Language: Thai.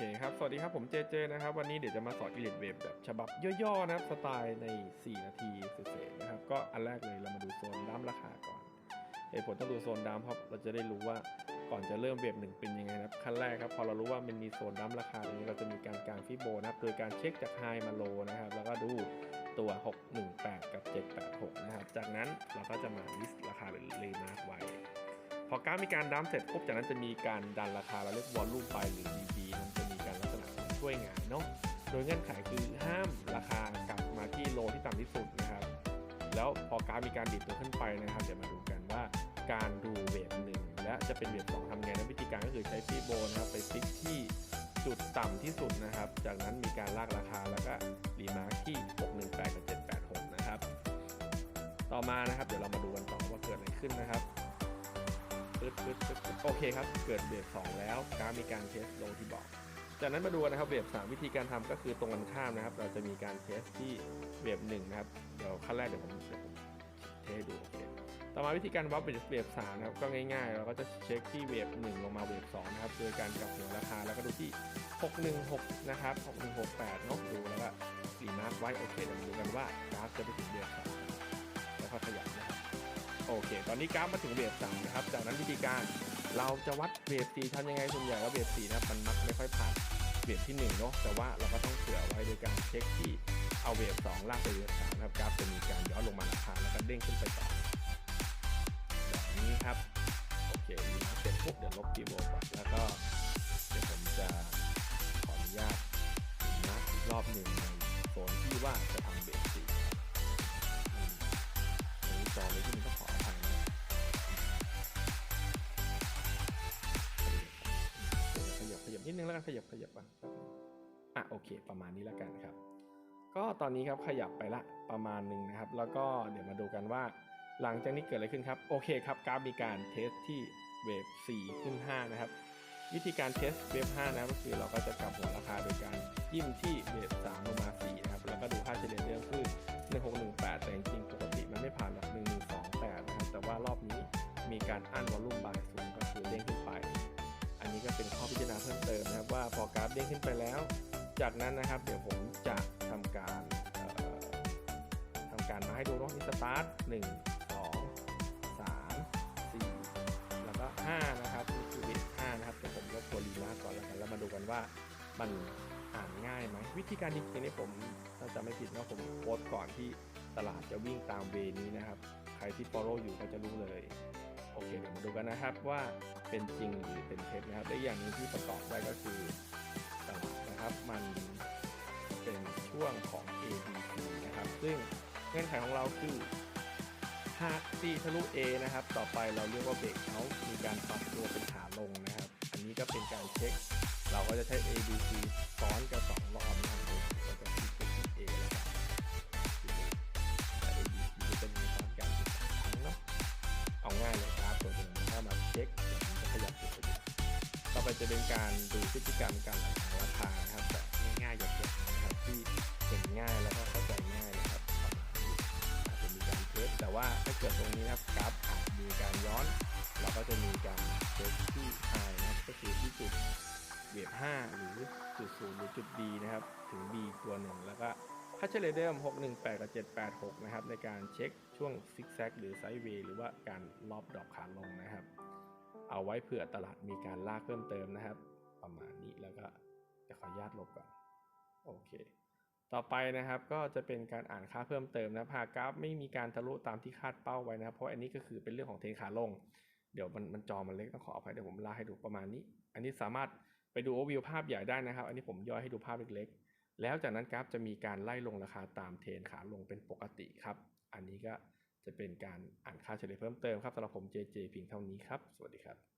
เคครับ สวัสดีครับ ผมเจเจนะครับ วันนี้เดี๋ยวจะมาสอนอิเล็กเวฟแบบฉบับย่อๆนะครับ สไตล์ใน 4 นาทีเศษๆนะครับ ก็อันแรกเลยเรามาดูโซนดั้มราคาก่อนเหตุผลต้องดูโซนดั้มเพราะเราจะได้รู้ว่าก่อนจะเริ่มเวฟหนึ่งเป็นยังไงนะครับ ขั้นแรกครับ พอเรารู้ว่ามันมีโซนดั้มราคาตรงนี้เราจะมีการกางฟิโบนะครับ โดยการเช็คจากไฮมาโลนะครับ แล้วก็ดูตัว 618 กับ 786 นะครับ จากนั้นเราก็จะมาลิสต์ราคาหรือเลมาร์กไว้พอกาฟมีการดั้มเสร็จปุ๊บจากนั้นจะมีการดันราคาเราเรียกวอลลุ่มไปหรือ DB มัน ช่วยงานเนาะโดยเงื่อนไขคือห้ามราคากลับมาที่โลที่ต่ำที่สุดนะครับ แล้วพอกราฟมีการดิดตัวขึ้นไปนะครับ เดี๋ยวมาดูกันว่าการดูเวทหนึ่งและจะเป็นเวทสองทำไงนะวิธีการก็คือใช้ฟีโบนะครับไปฟิกที่จุดต่ำที่สุดนะครับ จากนั้นมีการลากราคาแล้วก็รีมาร์คที่ 618กับ786 นะครับ ต่อมานะครับ เดี๋ยวเรามาดูกันต่อว่าเกิดอะไรขึ้นนะครับปึ๊ดปึ๊ดปึ๊ดโอเคครับ เกิดเวฟ2แล้วกราฟมีการเทสลงที่บอก จากนั้นมาดูนะครับเวฟ3วิธีการทำก็คือตรงกันข้ามนะครับ เราจะมีการเทสที่เวฟ1นะครับเดี๋ยวขั้นแรกเดี๋ยวผมเดี๋ยวผมเทสดูโอเคต่อมาวิธีการวัดเป็นเวฟ3นะครับก็ง่ายๆ เราก็จะเช็คที่เวฟ1ลงมาเวฟ2นะครับโดยการกลับหัวราคาแล้วก็ดูที่ 616 นะครับ 6168เนาะดูแล้วก็รีมาร์คไว้โอเคเดี๋ยวมาดูกันว่ากราฟจะไปถึงเวฟ2แล้วก็ขยับนะครับโอเค ตอนนี้กราฟมาถึงเวฟสามนะครับจากนั้นวิธีการ เราจะวัดเวฟสี่ทำยังไงส่วนใหญ่ว่าเวฟสี่นะมันมักไม่ค่อยผ่านเวฟที่หนึ่งเนาะแต่ว่าเราก็ต้องเผื่อไว้โดยการเช็คที่เอาเวฟสองลากไปเวฟสามนะครับกราฟจะมีการย้อนลงมาราคาแล้วก็เด้งขึ้นไปต่อแบบนี้ครับโอเครีเสร็จปุ๊บเดี๋ยวลบพีโบก่อนแล้วก็เดี๋ยวผมจะขออนุญาตรีมาร์คอีกรอบหนึ่งในโซนที่ว่าจะทำเวฟ ขยับขยับก่อนอะโอเค ประมาณนี้แล้วกันครับ ก็ตอนนี้ครับขยับไปละประมาณหนึ่งนะครับ แล้วก็เดี๋ยวมาดูกันว่า หลังจากนี้เกิดอะไรขึ้นครับ โอเคครับกราฟมีการเทสที่เวฟ4ขึ้น 5 นะครับ วิธีการเทสเวฟ5นะก็คือเราก็จะกลับหัวราคาโดยการยิ้มที่เวฟ3ลงมา4นะครับ แล้วก็ดูค่าเฉลี่ยเรื่องขึ้น1618 แต่จริงๆปกติมันไม่ผ่านหรอก1128นะครับแต่ว่ารอบนี้มีการอั้นวอลลุ่มบาย นี้ก็เป็นข้อพิจารณาเพิ่มเติมนะครับว่าพอกราฟเด้งขึ้นไปแล้ว จากนั้นนะครับเดี๋ยวผมจะทำการเอ่อทำการมาให้ดูเนาะมีสตาร์ทหนึ่งสองสามสี่แล้วก็ห้านะครับนี่คือวิดห้านะครับเดี๋ยวผมลบตัวรีมาก่อนแล้วกันแล้วมาดูกันว่ามันอ่านง่ายไหมวิธีการจริงๆนี่ผมถ้าจะไม่ผิดนะผมโพสต์ก่อนที่ตลาดจะวิ่งตามเวนี้นะครับ ใครที่ follow อยู่ก็จะรู้เลย โอเคเดี๋ยวมาดูกันนะครับว่า เป็นจริงหรือเป็นเท็จนะครับและอย่างหนึงที่ประกอบได้ก็คือตลาดนะครับมันเป็นช่วงของ A B C นะครับ ซึ่งเงื่อนไขของเราคือหาก C ทะลุ A นะครับ ต่อไปเราเรียกว่าเบรกเขามีการปรับตัวเป็นขาลงนะครับ อันนี้ก็เป็นการเช็ค เราก็จะใช้ A B C ซ้อนกันสองรอบนะครับ ไปจะเป็นการดูพฤติกรรมการไหลของราคานะครับแบบง่ายๆหยาบๆนะครับที่เห็นง่ายแล้วก็เข้าใจง่ายนะครับประมาณนี้อาจจะมีการเทสแต่ว่าถ้าเกิดตรงนี้นะครับกราฟอาจมีการย้อน เราก็จะมีการเทสที่ไฮนะครับก็คือที่จุดเวฟ5หรือจุดศูนย์หรือจุด B นะครับ ถึง B ตัวหนึ่งแล้วก็ค่าเฉลี่ยเดิม618 กับ 786 นะครับ ในการเช็คช่วงซิกแซกหรือไซด์เวย์หรือว่าการรอบดอกขาลงนะครับ เอาไว้เผื่อตลาดมีการลากเพิ่มเติมนะครับ ประมาณนี้แล้วก็จะขออนุญาตลบก่อนโอเค ต่อไปนะครับก็จะเป็นการอ่านค่าเพิ่มเติมนะหากกราฟไม่มีการทะลุตามที่คาดเป้าไว้นะครับเพราะอันนี้ก็คือเป็นเรื่องของเทนขาลง เดี๋ยวมันมันจอมันเล็กต้องขออภัยเดี๋ยวผมลาให้ดูประมาณนี้ อันนี้สามารถไปดูโอวิวภาพใหญ่ได้นะครับ อันนี้ผมย่อยให้ดูภาพเล็กๆ แล้วจากนั้นกราฟจะมีการไล่ลงราคาตามเทนขาลงเป็นปกติครับ อันนี้ก็ จะเป็นการอ่านค่าเฉลี่ยเพิ่มเติมครับสำหรับผม JJ เพียงเท่านี้ครับ สวัสดีครับ